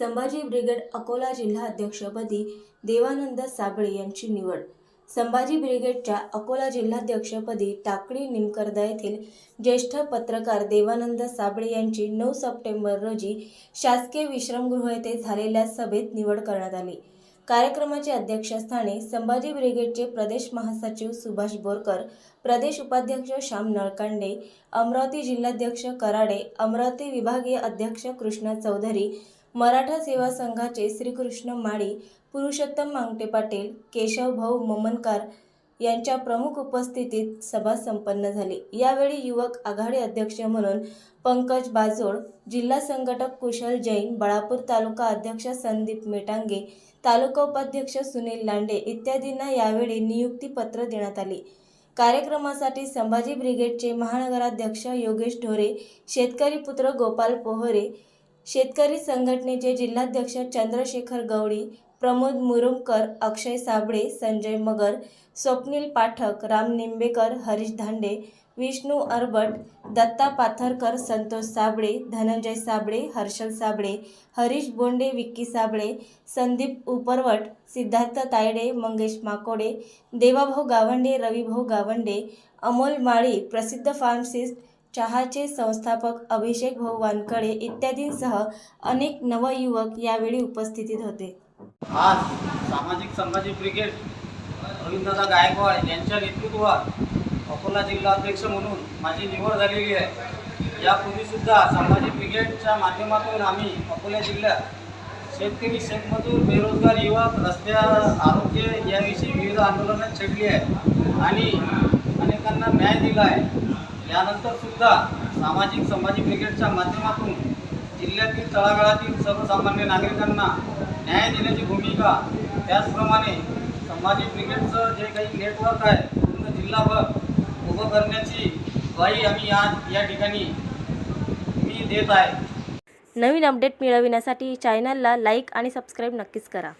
Sambhaji brigade Akola जिल्हा अध्यक्षपदी देवानंद साबळे यांची निवड. संभाजी ब्रिगेडच्या अकोला जिल्हाध्यक्षपदी टाकळी निमकर्दा येथील ज्येष्ठ पत्रकार देवानंद साबळे यांची नऊ सप्टेंबर रोजी शासकीय विश्रमगृह येथे झालेल्या सभेत निवड करण्यात आली. कार्यक्रमाच्या अध्यक्षस्थानी संभाजी ब्रिगेडचे प्रदेश महासचिव सुभाष बोरकर प्रदेश उपाध्यक्ष श्याम नळकांडे अमरावती जिल्हाध्यक्ष कराडे अमरावती विभागीय अध्यक्ष कृष्णा चौधरी मराठा सेवा संघाचे श्रीकृष्ण माळी पुरुषोत्तम मांगटे पाटील केशव भाऊ ममनकार यांच्या प्रमुख उपस्थितीत सभा संपन्न झाली. यावेळी युवक आघाडी अध्यक्ष म्हणून पंकज बाजोड जिल्हा संघटक कुशल जैन बळापूर तालुका अध्यक्ष संदीप मेटांगे तालुका उपाध्यक्ष सुनील लांडे इत्यादींना यावेळी नियुक्तीपत्र देण्यात आली. कार्यक्रमासाठी संभाजी ब्रिगेडचे महानगराध्यक्ष योगेश ढोरे शेतकरी पुत्र गोपाल पोहरे शेतकरी संघटनेचे जिल्हाध्यक्ष चंद्रशेखर गवळी प्रमोद मुरुमकर अक्षय साबळे संजय मगर स्वप्नील पाठक राम निंबेकर हरीश धांडे विष्णू अरबट दत्ता पाथरकर संतोष साबळे धनंजय साबळे हर्षल साबळे हरीश बोंडे विक्की साबळे संदीप उपरवट सिद्धार्थ तायडे मंगेश माकोडे देवाभाऊ गावंडे रविभाऊ गावंडे अमोल माळी प्रसिद्ध फार्मसिस्ट चहाचे संस्थापक अभिषेक भाऊ वानकडे इत्यादींसह अनेक नवयुवक यावेळी उपस्थितीत होते. आज सामाजिक संभाजी ब्रिगेड रवींद्रदा गायकवाड यांच्या नेतृत्वात अकोला जिल्हा अध्यक्ष म्हणून माझी निवड झालेली आहे. यापूर्वीसुद्धा संभाजी ब्रिगेडच्या माध्यमातून आम्ही अकोला जिल्ह्यात शेतकरी शेतमजूर बेरोजगार युवक रस्त्या आरोग्य याविषयी विविध आंदोलनं छेडली आहे आणि अनेकांना न्याय दिला आहे. यानंतर सुद्धा सामाजिक संभाजी ब्रिगेडच्या माध्यमातून जिल्ह्यातील तळागाळातील सर्वसामान्य नागरिकांना न्याय देण्याची भूमिका त्याचप्रमाणे संभाजी ब्रिगेडचं जे काही नेटवर्क आहे पूर्ण जिल्हाभर उभं करण्याची ग्वाही आम्ही आज या ठिकाणी मी देत आहे. नवीन अपडेट मिळविण्यासाठी चॅनलला लाईक आणि सबस्क्राईब नक्कीच करा.